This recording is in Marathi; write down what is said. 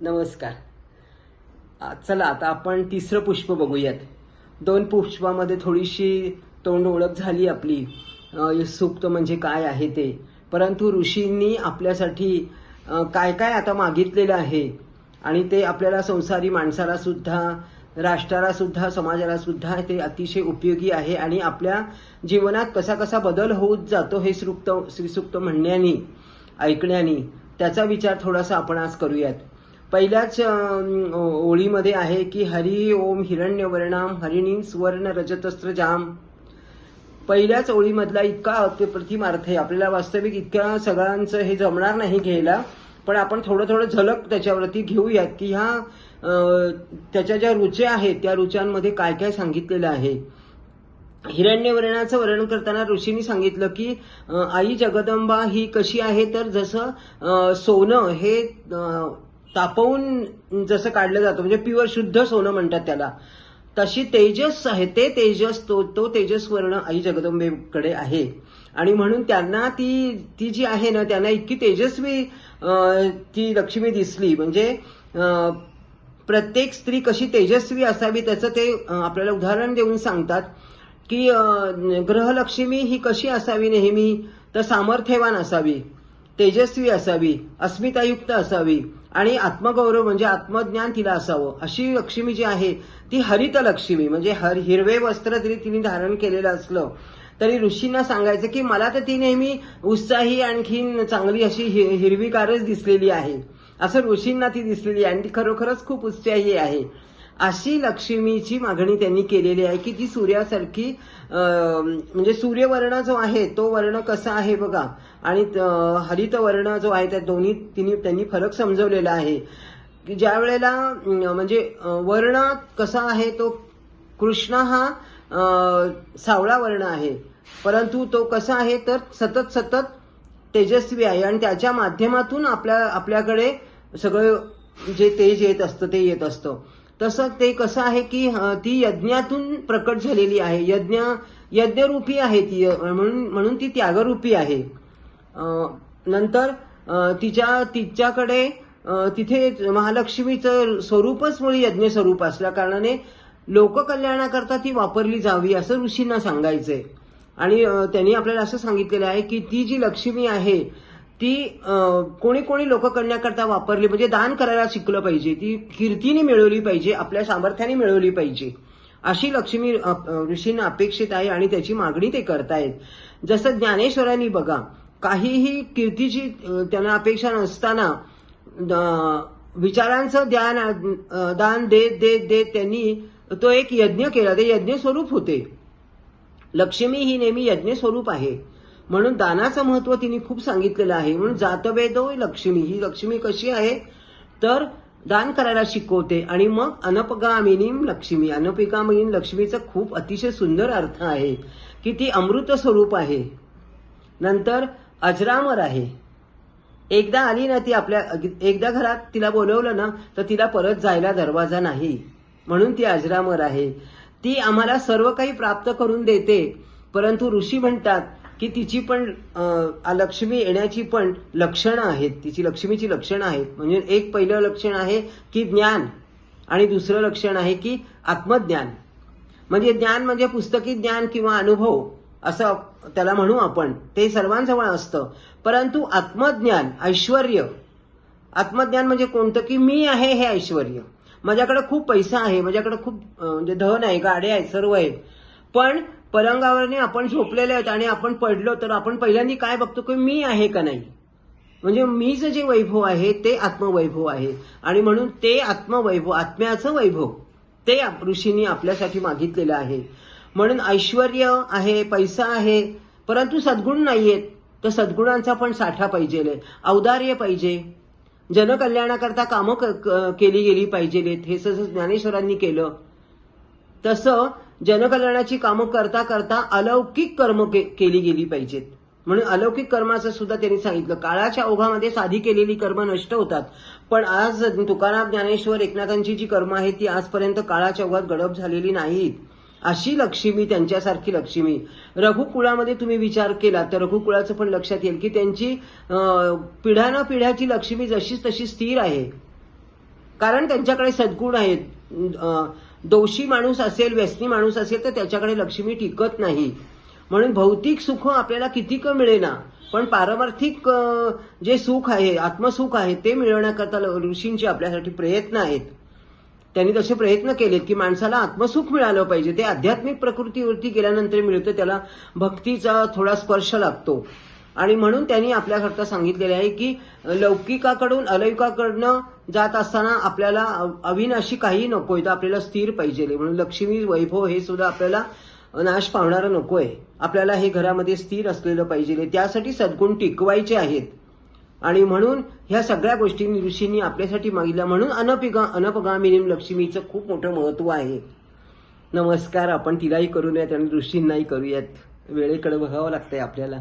नमस्कार. चला आता आपण तिसरं पुष्प बघूयात. दोन पुष्पामध्ये थोडीशी तोंड ओळख झाली आपली. सुप्त म्हणजे काय आहे ते. परंतु ऋषींनी आपल्यासाठी काय काय आता मागितलेलं आहे? आणि ते आपल्याला संसारी माणसाला सुद्धा राष्ट्राला सुद्धा समाजाला सुद्धा ते अतिशय उपयोगी आहे आणि आपल्या जीवनात कसा कसा बदल होत जातो हे श्रुक्त श्रीसुक्त म्हणण्यानी ऐकण्याने त्याचा विचार थोडासा आपण आज करूयात. पहिल्याच ओळीमध्ये आहे की हरी ओम हिरण्य वर्णाम हरिणी सुवर्ण रजतस्त्र जाम. पहिल्याच ओळीमधला इतका अप्रतिम अर्थ आहे. आपल्याला वास्तविक इतक्या सगळ्यांचं हे जमणार नाही घ्यायला पण आपण थोडं थोडं झलक त्याच्यावरती घेऊयात की ह्या त्याच्या ज्या रुच्या आहेत त्या रुचांमध्ये काय काय सांगितलेलं आहे. हिरण्यवर्णाचं वर्णन करताना ऋषींनी सांगितलं की आई जगदंबा ही कशी आहे? तर जसं सोनं हे तापवून जसं काढलं जातं म्हणजे प्युअर शुद्ध सोनं म्हणतात त्याला. तशी तेजस आहे ते तेजस तो तो तेजस्वर्ण आई जगदंबेकडे आहे. आणि म्हणून त्यांना ती ती जी आहे ना त्यांना इतकी तेजस्वी ती लक्ष्मी दिसली. म्हणजे प्रत्येक स्त्री कशी तेजस्वी असावी त्याचं ते आपल्याला उदाहरण देऊन सांगतात की ग्रहलक्ष्मी ही कशी असावी नेहमी? तर सामर्थ्यवान असावी. तेजस्वी असावी अस्मितायुक्त असावी आणि आत्मगौरव म्हणजे आत्मज्ञान तिला असावं. अशी लक्ष्मी जी आहे ती हरित लक्ष्मी म्हणजे हर हिरवे वस्त्र जरी तिने धारण केलेलं असलं तरी ऋषींना सांगायचं की मला तर ती नेहमी उत्साही आणखीन चांगली अशी हि- हिरवीकारच दिसलेली आहे. असं ऋषींना ती दिसलेली आहे आणि ती खरोखरच खूप उत्साही आहे. अशी लक्ष्मीची मागणी त्यांनी केलेली आहे की ती सूर्यासारखी म्हणजे सूर्यवर्ण जो आहे तो वर्ण कसा आहे बघा. आणि हरित वर्ण जो आहे त्या दोन्ही तिने त्यांनी फरक समजवलेला आहे. की ज्या वेळेला म्हणजे वर्ण कसा आहे तो कृष्ण हा सावळा वर्ण आहे. परंतु तो कसा आहे तर सतत सतत तेजस्वी आहे. आणि त्याच्या माध्यमातून आपल्या आपल्याकडे सगळं जे तेज येत असतं ते येत असतं. तसं ते कसं आहे की ती यज्ञातून प्रकट झालेली आहे. यज्ञ यज्ञरूपी आहे ती म्हणून म्हणून ती त्यागरूपी आहे. नंतर तिच्या तिच्याकडे तिथे महालक्ष्मीचं स्वरूपच मुळी यज्ञ स्वरूप असल्या कारणाने लोककल्याणाकरता ती वापरली जावी असं ऋषींना सांगायचंय. आणि त्यांनी आपल्याला असं सांगितलेलं आहे की ती जी लक्ष्मी आहे ती कोणी कोणी लोक करण्याकरता वापरली म्हणजे दान करायला शिकलं पाहिजे. ती कीर्तीने मिळवली पाहिजे आपल्या सामर्थ्याने मिळवली पाहिजे. अशी लक्ष्मी ऋषींना अपेक्षित आहे आणि त्याची मागणी ते करतायत. जसं ज्ञानेश्वरांनी बघा काहीही कीर्तीची त्यांना अपेक्षा नसताना द- विचारांचं ध्यान दान देत देत देत त्यांनी तो एक यज्ञ केला. ते यज्ञ स्वरूप होते. लक्ष्मी ही नेहमी यज्ञ स्वरूप आहे. म्हणून दानाचं महत्त्व तिने खूप सांगितलेलं आहे. म्हणून जातवेदो लक्ष्मी. ही लक्ष्मी कशी आहे? तर दान करायला शिकवते. आणि मग अनपगामिनी लक्ष्मी. अनपिकामिनी लक्ष्मीचा खूप अतिशय सुंदर अर्थ आहे की ती अमृत स्वरूप आहे. नंतर अजरामर आहे. एकदा आली ना ती आपल्या एकदा घरात तिला बोलवलं ना तर तिला परत जायला दरवाजा नाही. म्हणून ती अजरामर आहे. ती आम्हाला सर्व काही प्राप्त करून देते. परंतु ऋषी म्हणतात की तिची पण लक्ष्मी येण्याची पण लक्षणं आहेत. तिची लक्ष्मीची लक्षणं आहेत. म्हणजे एक पहिलं लक्षण आहे की ज्ञान आणि दुसरं लक्षण आहे की आत्मज्ञान. म्हणजे ज्ञान म्हणजे पुस्तकी ज्ञान किंवा अनुभव असं त्याला म्हणू आपण. ते सर्वांजवळ असतं. परंतु आत्मज्ञान ऐश्वर. आत्मज्ञान म्हणजे कोणतं की मी आहे हे ऐश्वर. माझ्याकडे खूप पैसा आहे. माझ्याकडे खूप म्हणजे धन आहे गाड्या आहेत सर्व आहे पण पलंगावरने आपण झोपलेले आहेत आणि आपण पडलो तर आपण पहिल्यांदा काय बघतो की मी आहे का नाही? म्हणजे मीचं जे वैभव आहे ते आत्मवैभव आहे. आणि म्हणून ते आत्मवैभव आत्म्याचं वैभव ते ऋषींनी आपल्यासाठी मागितलेलं आहे. म्हणून ऐश्वर आहे पैसा आहे परंतु सद्गुण नाहीयेत. तर सद्गुणांचा पण साठा पाहिजे औदार्य पाहिजे. जनकल्याणाकरता कामं क- क- केली गेली पाहिजेत हे जसं ज्ञानेश्वरांनी केलं. तसं जनकल्याणाची कामं करता करता अलौकिक कर्म के- केली गेली पाहिजेत. म्हणून अलौकिक कर्माचं सुद्धा त्यांनी सांगितलं. काळाच्या ओघामध्ये साधी केलेली कर्म नष्ट होतात. पण आज तुकाराम ज्ञानेश्वर एकनाथांची जी कर्म आहेत ती आजपर्यंत काळाच्या ओघात गडप झालेली नाहीत. अशी लक्ष्मी त्यांच्यासारखी लक्ष्मी. रघुकुळामध्ये तुम्ही विचार केला तर रघुकुळाचं पण लक्षात येईल की त्यांची पिढ्यानं पिढ्याची लक्ष्मी जशीच तशी स्थिर आहे. कारण त्यांच्याकडे सद्गुण आहेत. दोषी माणूस असेल व्यसनी माणूस असेल तर त्याच्याकडे लक्ष्मी टिकत नाही. म्हणून भौतिक सुख आपल्याला किती क मिळेना पण पारमार्थिक जे सुख आहे आत्मसुख आहे ते मिळवण्याकरता ऋषींचे आपल्यासाठी प्रयत्न आहेत. त्यांनी तसे प्रयत्न केलेत की माणसाला आत्मसुख मिळालं पाहिजे. ते आध्यात्मिक प्रकृतीवरती गेल्यानंतर मिळतं त्याला भक्तीचा थोडा स्पर्श लागतो. आणि म्हणून त्यांनी आपल्याकरता सांगितलेले आहे की लौकिकाकडून अलौकिकाकडनं जात असताना आपल्याला अविनाशी काही नकोय तर आपल्याला स्थिर पाहिजे. म्हणून लक्ष्मी वैभव हे सुद्धा आपल्याला नाश पावणारं नकोय. आपल्याला हे घरामध्ये स्थिर असलेलं पाहिजे. त्यासाठी सद्गुण टिकवायचे आहेत. आणि म्हणून ह्या सगळ्या गोष्टी ऋषींनी आपल्यासाठी मागितल्या. म्हणून अनपिगा अनपगामिनीम लक्ष्मीचं खूप मोठं महत्त्व आहे. नमस्कार आपण तिलाही करूयात आणि ऋषींनाही करूयात. वेळेकडे बघावं लागतंय आपल्याला.